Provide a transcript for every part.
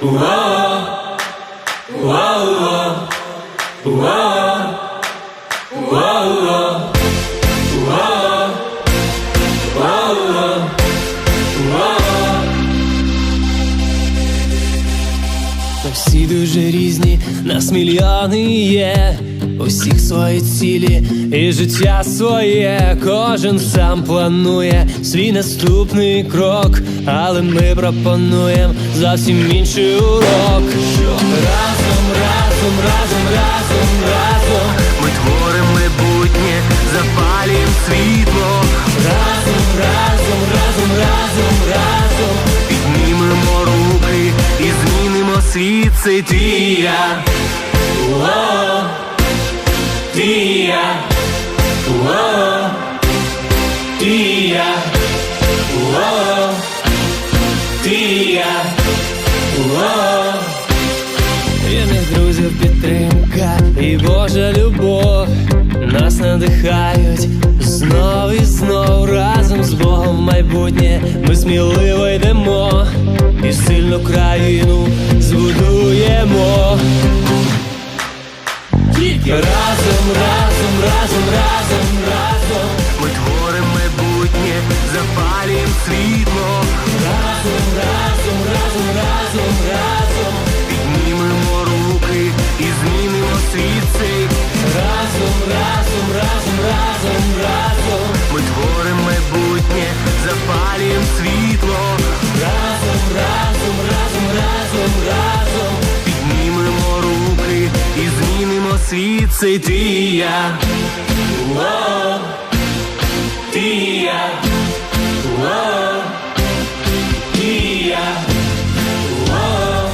Whoa. Ми всі дуже різні, нас мільйони є, усіх свої цілі і життя своє. Кожен сам планує свій наступний крок, але ми пропонуємо зовсім інший урок. Разом, разом, разом, разом, разом, Ми творимо майбутнє, запалюємо світло, разом, разом, разом, разом, разом. Світ цей ти і я. О, ти і я, О, ти і я, О, ти О. Вірних друзів підтримка і Божа любов. Нас надихають знов і знов. Разом з Богом в майбутнє ми сміливо йдемо. І сильну країну разом, разом, разом, разом, разом, Ми творимо майбутнє, запалюємо світло, разом, разом, разом, разом, разом, піднімемо руки і змінимо світ цей. разом, разом, разом, разом, разом, Ми творимо майбутнє, запалюємо світло, змінимо світ ти і я. О, ти і я, О, ти і я, О,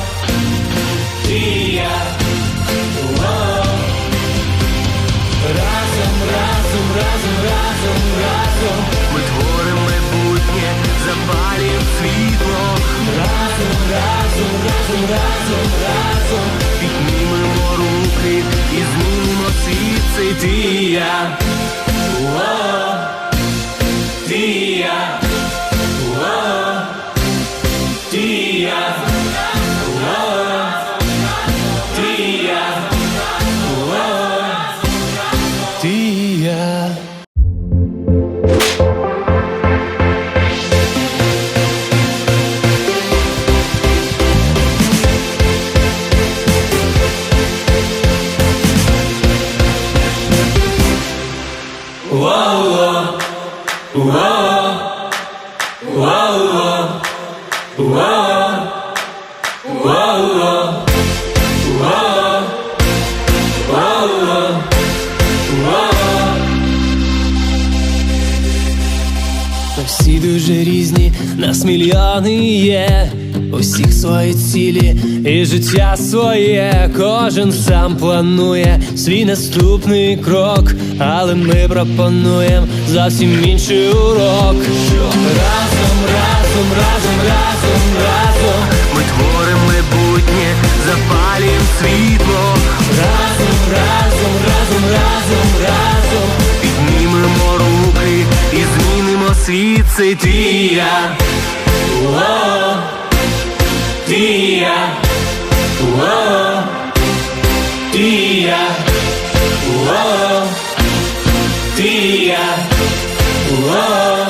ти і я, О. Разом, разом, разом, разом, разом, Ми творимо майбутнє, запалюємо світло, разом, разом, разом, разом, разом. піднімемо руки і змінимо цей ти і я. О, ти і я, вау, вау, вау, вау, Ми всі дуже різні, нас мільйони є, усіх свої цілі і життя своє. Кожен сам планує свій наступний крок, але ми пропонуємо зовсім інший урок. Що Разом, разом, разом, разом, разом, Ми творимо майбутнє, запалюємо світло, разом, разом, разом, разом, разом, піднімемо руки і змінимо світ цей ти я. О, я, О, ти і я, О.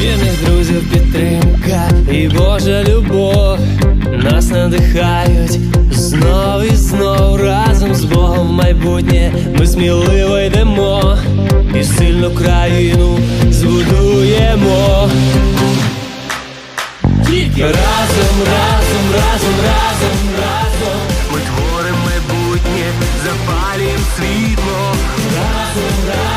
Вірних друзів підтримка і Божа любов. Нас надихають знов і знов. Разом з Богом в майбутнє ми сміливо йдемо і сильну країну збудуємо. Разом, разом, разом, разом, разом, Ми творимо майбутнє, запалюємо світло, разом, разом,